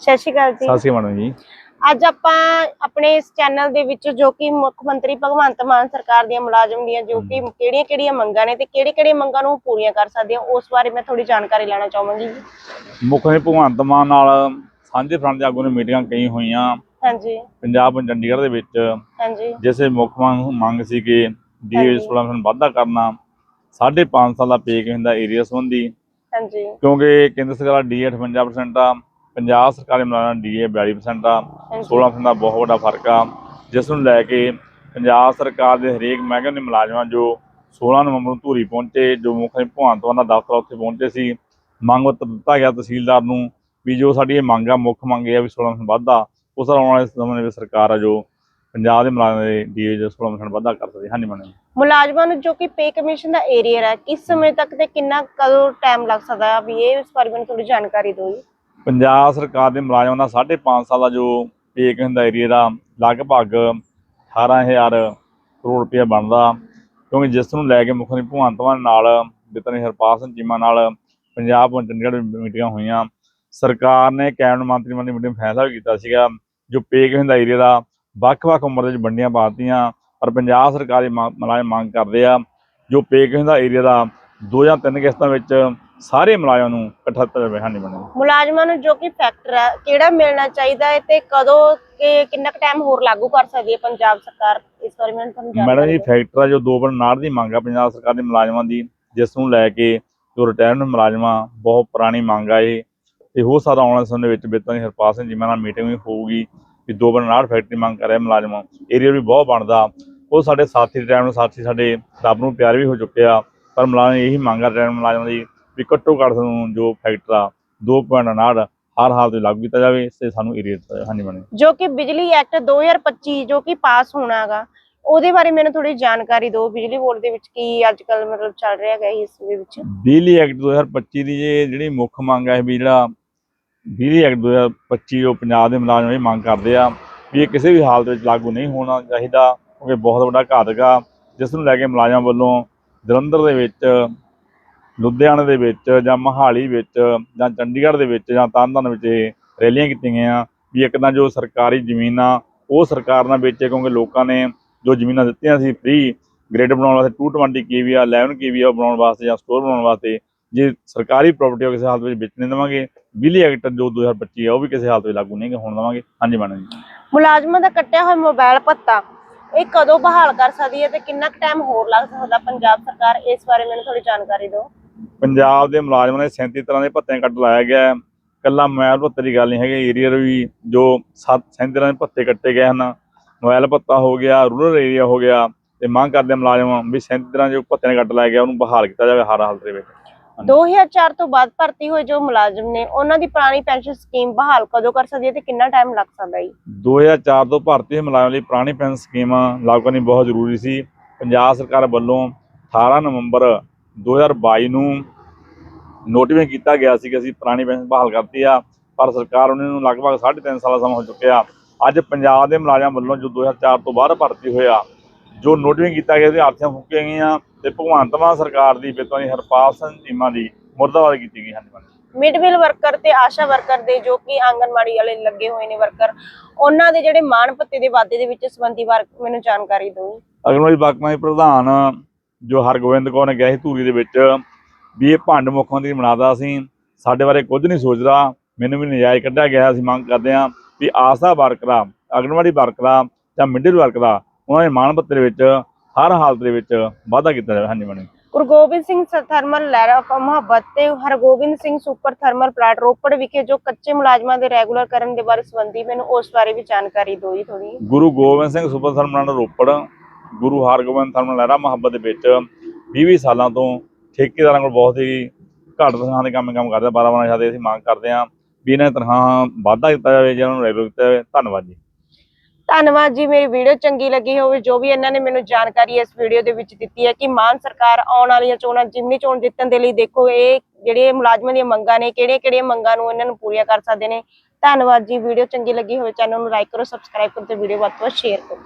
ਸਤਿ ਸ਼੍ਰੀ ਅਕਾਲ ਜੀ। ਸਤਿ ਸ਼੍ਰੀ ਅਕਾਲ ਜੀ। ਅੱਜ ਆਪਾਂ ਆਪਣੇ ਇਸ ਚੈਨਲ ਦੇ ਵਿੱਚ ਜੋ ਕਿ ਮੁੱਖ ਮੰਤਰੀ ਭਗਵੰਤ ਮਾਨ ਸਰਕਾਰ ਦੀਆਂ ਮੁਲਾਜ਼ਮ ਦੀਆਂ ਜੋ ਕਿ ਕਿਹੜੀਆਂ ਕਿਹੜੀਆਂ ਮੰਗਾਂ ਨੇ ਤੇ ਕਿਹੜੇ ਕਿਹੜੇ ਮੰਗਾਂ ਨੂੰ ਪੂਰੀਆਂ ਕਰ ਸਕਦੇ ਆ ਉਸ ਬਾਰੇ ਮੈਂ ਥੋੜੀ ਜਾਣਕਾਰੀ ਲੈਣਾ ਚਾਹਾਂਗੀ ਜੀ। ਮੁੱਖ ਮੰਤਰੀ ਭਗਵੰਤ ਮਾਨ ਨਾਲ ਸਾਂਝੇ ਫਰੰਟ ਦੇ ਆਗੂ ਨੇ ਮੀਟਿੰਗਾਂ ਕਈ ਹੋਈਆਂ। ਹਾਂਜੀ। ਪੰਜਾਬ ਅਤੇ ਚੰਡੀਗੜ੍ਹ ਦੇ ਵਿੱਚ ਹਾਂਜੀ। ਜਿਸੇ ਮੁੱਖ ਮੰਗ ਮੰਗ ਸੀ ਕਿ ਡੀਏ। 16% ਵਾਧਾ ਕਰਨਾ 5.5 ਸਾਲ ਦਾ ਪੇ ਕਹਿੰਦਾ ਏਰੀਆ ਸੰਬੰਧੀ। ਹਾਂਜੀ। ਕਿਉਂਕਿ ਕੇਂਦਰ ਸਰਕਾਰ ਡੀਏ 58% ਆ ਪੰਜਾਬ ਸਰਕਾਰ ਦੇ ਮੁਲਾਜ਼ਮਾਂ ਡੀਏ 42% ਆ ਹਾਂਜੀ। 16% ਦਾ ਬਹੁਤ ਵੱਡਾ ਫ਼ਰਕ ਆ ਜਿਸ ਨੂੰ ਲੈ ਕੇ ਪੰਜਾਬ ਸਰਕਾਰ ਦੇ ਹਰੇਕ ਮਹਿਕਮੇ ਦੇ ਮੁਲਾਜ਼ਮਾਂ ਜੋ 16 ਨਵੰਬਰ ਨੂੰ ਧੂਰੀ ਪਹੁੰਚੇ ਜੋ ਮੁੱਖ ਭਗਵੰਤ ਦਾ ਦਫ਼ਤਰ ਉੱਥੇ ਪਹੁੰਚੇ ਸੀ ਮੰਗ ਪੱਤਰ ਦਿੱਤਾ ਗਿਆ ਤਹਿਸੀਲਦਾਰ ਨੂੰ ਵੀ ਜੋ ਸਾਡੀ ਇਹ ਮੰਗ ਆ ਮੁੱਖ ਮੰਗ ਇਹ ਆ ਵੀ 16% ਵਾਧਾ ਉਸ ਆਉਣ ਵਾਲੇ ਸਮੇਂ ਦੇ ਵਿੱਚ ਸਰਕਾਰ ਆ ਜੋ ਪੰਜਾਬ ਦੇ ਮੁਲਾਜ਼ਮਾਂ ਦੇ ਡੀਏ ਜੋ 16% ਵਾਧਾ ਕਰ ਸਕਦੀ ਹਾਂਜੀ ਮੈਡਮ ਮੁਲਾਜ਼ਮਾਂ ਨੂੰ ਜੋ ਕਿ ਪੇ ਕਮਿਸ਼ਨ ਦਾ ਏਰੀਆ ਹੈ ਕਿਸ ਸਮੇਂ ਤੱਕ ਤੇ ਕਿੰਨਾ ਕਦੋਂ ਟਾਈਮ ਲੱਗ ਸਕਦਾ ਹੈ? ਵੀ ਇਹ ਇਸ ਬਾਰੇ ਮੈਨੂੰ ਥੋੜੀ ਜਾਣਕਾਰੀ ਦਿਓ ਜੀ। ਪੰਜਾਬ ਸਰਕਾਰ ਦੇ ਮੁਲਾਜ਼ਮਾਂ ਦਾ 5.5 ਸਾਲ ਦਾ ਜੋ ਪੇ ਕਹਿੰਦਾ ਏਰੀਆ ਦਾ, ਲਗਭਗ 18000 ਕਰੋੜ ਰੁਪਏ ਬਣਦਾ। ਕਿਉਂਕਿ ਜਿਸ ਨੂੰ ਲੈ ਕੇ ਮੁੱਖ ਮੰਤਰੀ ਭਗਵੰਤ ਮਾਨ ਨਾਲ ਬਿਤਨੀ ਹਰਪਾਲ ਸਿੰਘ ਚੀਮਾ ਨਾਲ ਪੰਜਾਬ ਅਤੇ ਚੰਡੀਗੜ੍ਹ ਮੀਟਿੰਗਾਂ ਹੋਈਆਂ। ਸਰਕਾਰ ਨੇ ਕੈਬਨਿਟ ਮੰਤਰੀ ਮੰਡਲ ਮੀਟਿੰਗ ਫੈਸਲਾ ਵੀ ਕੀਤਾ ਸੀਗਾ, ਜੋ ਪੇ ਕਹਿੰਦਾ ਏਰੀਆ ਦਾ ਵੱਖ-ਵੱਖ ਉਮਰ ਦੇ ਵਿੱਚ ਵੰਡੀਆਂ ਪਾਤੀਆਂ ਪਰ ਪੰਜਾਬ ਸਰਕਾਰ ਦੇ ਮੁਲਾਜ਼ਮ ਮੰਗ ਕਰਦੇ ਆ, ਜੋ ਪੇ ਕਹਿੰਦਾ ਏਰੀਆ ਦਾ ਦੋ ਜਾਂ ਤਿੰਨ ਕਿਸ਼ਤਾਂ ਵਿੱਚ ਸਾਰੇ ਮੁਲਾਜ਼ਮਾਂ ਨੂੰ ਇਕੱਠਾ ਜਾਵੇ ਹਾਂਜੀ ਮੈਡਮ ਮੁਲਾਜ਼ਮਾਂ ਨੂੰ ਜੋ ਕਿ ਫੈਕਟਰ ਹੈ ਕਿਹੜਾ ਮਿਲਣਾ ਚਾਹੀਦਾ ਹੈ ਤੇ ਕਦੋਂ ਕਿ ਕਿੰਨਾ ਕੁ ਟਾਈਮ ਹੋਰ ਲਾਗੂ ਕਰ ਸਕਦੀ ਹੈ ਪੰਜਾਬ ਸਰਕਾਰ? ਇਸ ਬਾਰੇ ਮੈਨੂੰ ਤੁਹਾਨੂੰ ਮੈਡਮ ਜਾਣਕਾਰੀ ਜੀ ਦਿਓ। ਫੈਕਟਰ ਆ ਜੋ 2.9 ਦੀ ਮੰਗ ਆ ਪੰਜਾਬ ਸਰਕਾਰ ਦੇ ਮੁਲਾਜ਼ਮਾਂ ਦੀ ਜਿਸ ਨੂੰ ਲੈ ਕੇ ਜੋ ਰਿਟਾਇਰਮੈਂਟ ਮੁਲਾਜ਼ਮਾਂ ਬਹੁਤ ਪੁਰਾਣੀ ਮੰਗ ਆ ਇਹ। ਤੇ ਹੋ ਸਕਦਾ ਆਉਣ ਵਾਲੇ ਸਮੇਂ ਦੇ ਵਿੱਚ ਬਿੱਤਾਂ ਦੀ ਹਰਪਾਲ ਸਿੰਘ ਜੀ ਨਾਲ ਮੀਟਿੰਗ ਵੀ ਹੋਊਗੀ ਵੀ 2.9 ਫੈਕਟਰੀ ਮੰਗ ਕਰ ਰਿਹਾ ਮੁਲਾਜ਼ਮਾਂ। ਏਰੀਆ ਵੀ ਬਹੁਤ ਬਣਦਾ। ਉਹ ਸਾਡੇ ਸਾਥੀ ਰਿਟਾਇਰਮੈਂਟ ਸਾਥੀ ਸਾਡੇ ਰੱਬ ਨੂੰ ਪਿਆਰ ਵੀ ਹੋ ਚੁੱਕੇ ਆ ਪਰ ਮੁਲਾਜ਼ਮ ਇਹੀ ਮੰਗ ਆ ਰਿਟਾਇਰਮੈਂਟ ਮੁਲਾਜ਼ਮਾਂ ਦੀ ਵੀ ਘੱਟੋ ਘੱਟ ਸਾਨੂੰ ਜੋ ਫੈਕਟਰ ਆ 2.9 ਹਰ ਹਾਲ ਤੇ ਲਾਗੂ ਕੀਤਾ ਜਾਵੇ ਤੇ ਸਾਨੂੰ ਏਰੀਆ ਹਾਂਜੀ ਮੈਡਮ ਜੋ। ਕਿ ਬਿਜਲੀ ਐਕਟ 2025 ਜੋ ਕਿ ਪਾਸ ਹੋਣਾ ਹੈਗਾ ਉਹਦੇ ਬਾਰੇ ਮੈਨੂੰ ਥੋੜੀ ਜਾਣਕਾਰੀ ਦਿਓ ਬਿਜਲੀ ਬੋਰਡ ਦੇ ਵਿੱਚ ਕੀ ਅੱਜ ਕੱਲ ਮਤਲਬ ਚੱਲ ਰਿਹਾ ਹੈਗਾ ਇਸ ਦੇ ਵਿੱਚ? ਬਿਜਲੀ ਐਕਟ 2025 ਦੀ ਜੇ ਜਿਹੜੀ ਮੁੱਖ ਮੰਗ ਹੈ ਵੀ ਜਿਹੜਾ ਬਿਜਲੀ ਐਕਟ 2025 ਉਹ ਪੰਜਾਬ ਦੇ ਮੁਲਾਜ਼ਮ ਇਹ ਮੰਗ ਕਰਦੇ ਆ ਵੀ ਇਹ ਕਿਸੇ ਵੀ ਹਾਲਤ ਵਿੱਚ ਲਾਗੂ ਨਹੀਂ ਹੋਣਾ ਚਾਹੀਦਾ ਕਿਉਂਕਿ ਬਹੁਤ ਵੱਡਾ ਘਾਤਕ ਆ ਜਿਸ ਨੂੰ ਲੈ ਕੇ ਮੁਲਾਜ਼ਮਾਂ ਵੱਲੋਂ ਜਲੰਧਰ ਦੇ ਵਿੱਚ ਲੁਧਿਆਣੇ ਦੇ ਵਿੱਚ ਜਾਂ ਮਹਾਲੀ ਵਿੱਚ ਜਾਂ ਚੰਡੀਗੜ੍ਹ ਦੇ ਵਿੱਚ ਜਾਂ ਤਰਨਤਾਰਨ ਵਿੱਚ ਇਹ ਰੈਲੀਆਂ ਕੀਤੀਆਂ ਗਈਆਂ। ਵੀ ਇੱਕ ਤਾਂ ਜੋ ਸਰਕਾਰੀ ਜ਼ਮੀਨਾਂ, ਉਹ ਸਰਕਾਰ ਨਾਲ ਵੇਚੇ ਕਿਉਂਕਿ ਲੋਕਾਂ ਨੇ ਜੋ ਜ਼ਮੀਨਾਂ ਦਿੱਤੀਆਂ ਸੀ ਫ੍ਰੀ ਗ੍ਰਿਡ ਬਣਾਉਣ ਵਾਸਤੇ 220 ਕੇਵੀ ਆ 11 ਕੇਵੀ ਆ ਬਣਾਉਣ ਵਾਸਤੇ ਜਾਂ ਸਟੋਰ ਬਣਾਉਣ ਵਾਸਤੇ ਜੇ ਸਰਕਾਰੀ ਪ੍ਰਾਪਰਟੀ ਉਹ ਕਿਸੇ ਹਾਲਤ ਵਿੱਚ ਵੇਚਣੇ ਦੇਵਾਂਗੇ। ਬਿਜਲੀ ਐਕਟ ਜੋ 2025 ਆ, ਉਹ ਵੀ ਕਿਸੇ ਹਾਲਤ ਵਿੱਚ ਲਾਗੂ ਨਹੀਂ ਹੋਣ ਦੇਵਾਂਗੇ। ਹਾਂਜੀ ਮੈਡਮ ਜੀ। ਮੁਲਾਜ਼ਮਾਂ ਦਾ ਕੱਟਿਆ ਹੋਇਆ ਮੋਬਾਈਲ ਭੱਤਾ, ਇਹ ਕਦੋਂ ਬਹਾਲ ਕਰ ਸਕਦੀ ਹੈ ਤੇ ਕਿੰਨਾ ਕੁ ਟਾਈਮ ਹੋਰ ਲੱਗ ਸਕਦਾ? ਪੰਜਾਬ ਸਰਕਾਰ ਇਸ ਬਾਰੇ ਮੈਨੂੰ ਥੋੜੀ ਜਾਣਕਾਰੀ ਦਿਓ। ਪੰਜਾਬ ਦੇ ਮੁਲਾਜ਼ਮਾਂ ਨੇ 37 ਤਰ੍ਹਾਂ ਦੇ ਭੱਤੇ ਕੱਟ ਲਾਇਆ ਗਿਆ ਹੈ। ਕੱਲਾ ਮੋਬਾਈਲ ਭੱਤੇ ਦੀ ਗੱਲ ਨਹੀਂ ਹੈਗੀ ਏਰੀਆ ਵੀ ਜੋ 7 37 ਤਰ੍ਹਾਂ ਦੇ ਭੱਤੇ ਕੱਟੇ ਗਏ ਹਨ। ਮੋਬਾਈਲ ਭੱਤਾ ਹੋ ਗਿਆ ਰੂਰਲ ਏਰੀਆ ਹੋ ਗਿਆ ਤੇ ਮੰਗ ਕਰਦੇ ਮੁਲਾਜ਼ਮ ਵੀ 37 ਤਰ੍ਹਾਂ ਜੋ ਭੱਤੇ ਨੇ ਕੱਟ ਲਾਇਆ ਗਿਆ ਉਹਨੂੰ ਬਹਾਲ ਕੀਤਾ ਜਾਵੇ ਹਰ ਹਾਲਤ ਦੇ ਵਿੱਚ। 2004 ਤੋਂ ਬਾਅਦ ਭਰਤੀ ਹੋਏ ਜੋ ਮੁਲਾਜ਼ਮ ਨੇ ਉਹਨਾਂ ਦੀ ਪੁਰਾਣੀ ਪੈਨਸ਼ਨ ਸਕੀਮ ਬਹਾਲ ਕਦੋਂ ਕਰ ਸਕਦੀ ਹੈ ਤੇ ਕਿੰਨਾ ਟਾਈਮ ਲੱਗ ਸਕਦਾ ਹੈ 2004 ਤੋਂ ਭਾਰਤੀ ਹੋਏ ਮੁਲਾਜ਼ਮਾਂ ਲਈ ਪੁਰਾਣੀ ਪੈਨਸ਼ਨ ਸਕੀਮ ਲਾਗੂ ਕਰਨੀ ਬਹੁਤ ਜ਼ਰੂਰੀ ਸੀ। ਪੰਜਾਬ ਸਰਕਾਰ ਵੱਲੋਂ 18 ਨਵੰਬਰ 2022 ਨੂੰ ਨੋਟੀਫਾਈ ਕੀਤਾ ਗਿਆ ਸੀ ਕਿ ਅਸੀਂ ਪੁਰਾਣੀ ਪੈਨਸ਼ਨ ਬਹਾਲ ਕਰਤੀ ਆ ਪਰ ਸਰਕਾਰ ਉਹਨਾਂ ਨੂੰ ਲਗਭਗ 3.5 ਸਾਲਾ ਸਮਾਂ ਹੋ ਚੁੱਕਿਆ। ਅੱਜ ਪੰਜਾਬ ਦੇ ਮੁਲਾਜ਼ਮਾਂ ਵੱਲੋਂ ਜੋ 2004 ਤੋਂ ਬਾਅਦ ਭਰਤੀ ਹੋਇਆ ਜੋ ਨੋਟੀਫਾਈ ਕੀਤਾ ਗਿਆ ਸੀ ਆਰਥੀਆਂ ਫੁੱਕੀਆਂ ਗਈਆਂ ਤੇ ਭਗਵੰਤ ਮਾਨ ਸਰਕਾਰ ਦੀ ਬਿੱਤਾਂ ਦੀ ਹਰਪਾਲ ਸਿੰਘ ਚੀਮਾ ਦੀ ਮੁਰਦਾਬਾਦ ਕੀਤੀ ਗਈ। ਮੈਡਮ। ਮਿਡ ਮਿਲ ਵਰਕਰ ਤੇ ਆਸ਼ਾ ਵਰਕਰ ਦੇ ਜੋ ਕਿ ਆਂਗਨਵਾੜੀ ਵਾਲੇ ਲੱਗੇ ਹੋਏ ਨੇ ਵਰਕਰ ਉਹਨਾਂ ਦੇ ਜਿਹੜੇ ਮਾਣ ਭੱਤੇ ਦੇ ਵਾਅਦੇ ਦੇ ਵਿੱਚ ਸੰਬੰਧੀ ਵਾਰ ਮੈਨੂੰ ਜਾਣਕਾਰੀ ਦਿਓ। ਅਗਨਵਾੜੀ ਬਾਕਮਾਂ ਦੇ ਪ੍ਰਧਾਨ ਜੋ ਹਰਗੋਬਿੰਦ ਕੌਰ ਨੇ ਕਿਹਾ ਸੀ ਧੂਰੀ ਦੇ ਵਿੱਚ ਵੀ ਇਹ ਭੰਡ ਮੁੱਖ ਮੰਤਰੀ ਬਣਾਦਾ ਸੀ ਸਾਡੇ ਬਾਰੇ ਕੁਝ ਨਹੀਂ ਸੋਚਦਾ ਮੈਨੂੰ ਵੀ ਨਜਾਇਜ਼ ਕੱਢਿਆ ਗਿਆ ਅਸੀਂ ਮੰਗ ਕਰਦੇ ਹਾਂ ਵੀ ਆਸਾ ਵਰਕਰਾਂ ਅਗਨਵਾੜੀ ਵਰਕਰਾਂ ਜਾਂ ਮਿਡਲ ਵਰਕਰਾਂ ਉਹਨਾਂ ਦੇ ਮਾਣ ਦੇ ਵਿੱਚ ਹਰ ਹਾਲਤ ਦੇ ਵਿੱਚ ਵਾਅਦਾ ਕੀਤਾ ਜਾਵੇ। ਹਾਂਜੀ madam Guru Gobind Singh thermal Lehra of Mohabbat ਤੇ Hargobind Singh super thermal plant Ropar ਵਿਖੇ ਜੋ ਕੱਚੇ ਮੁਲਾਜ਼ਮਾਂ ਦੇ ਰੈਗੂਲਰ ਕਰਨ ਦੇ ਬਾਰੇ ਸੰਬੰਧੀ ਮੈਨੂੰ ਉਸ ਬਾਰੇ ਵੀ ਜਾਣਕਾਰੀ ਦਿਓ ਜੀ ਥੋੜੀ Guru Gobind Singh super thermal Ropar Guru Hargobind thermal Lehra Mohabbat ਦੇ ਵਿੱਚ 20 ਸਾਲਾਂ ਤੋਂ ਠੇਕੇਦਾਰਾਂ ਕੋਲ ਬਹੁਤ ਹੀ ਘੱਟ ਤਨਖਾਹ ਦੇ ਕੰਮ ਕੰਮ ਕਰਦੇ 12 12 ਹਜ਼ਾਰ ਅਸੀਂ ਮੰਗ ਕਰਦੇ ਹਾਂ ਵੀ ਇਹਨਾਂ ਤਨਖਾਹ ਵਾਧਾ ਕੀਤਾ ਜਾਵੇ, ਜਾਂ ਨੂੰ ਰੈਗੂਲਰ ਕੀਤਾ ਜਾਵੇ। ਧੰਨਵਾਦ ਜੀ। ਧੰਨਵਾਦ ਜੀ, ਮੇਰੀ ਵੀਡੀਓ ਚੰਗੀ ਲੱਗੀ ਹੋਵੇ, ਜੋ ਵੀ ਇਹਨਾਂ ਨੇ ਮੈਨੂੰ ਜਾਣਕਾਰੀ ਇਸ ਵੀਡੀਓ ਦੇ ਵਿੱਚ ਦਿੱਤੀ ਹੈ ਕਿ ਮਾਨ ਸਰਕਾਰ ਆਉਣ ਵਾਲੀਆਂ ਚੋਣਾਂ ਜਿਮਨੀ ਚੋਣ ਜਿੱਤਣ ਦੇ ਲਈ ਦੇਖੋ, ਇਹ ਜਿਹੜੇ ਮੁਲਾਜ਼ਮਾਂ ਦੀਆਂ ਮੰਗਾਂ ਨੇ ਕਿਹੜੇ ਕਿਹੜੇ ਮੰਗਾਂ ਨੂੰ ਇਹਨਾਂ ਨੂੰ ਪੂਰੀਆਂ ਕਰ ਸਕਦੇ ਨੇ। ਧੰਨਵਾਦ ਜੀ, ਵੀਡੀਓ ਚੰਗੀ ਲੱਗੀ ਹੋਵੇ, ਚੈਨਲ ਨੂੰ ਲਾਈਕ ਕਰੋ, ਸਬਸਕ੍ਰਾਈਬ ਕਰੋ ਤੇ ਵੀਡੀਓ ਵੱਧ ਤੋਂ ਵੱਧ ਸ਼ੇਅਰ ਕਰੋ।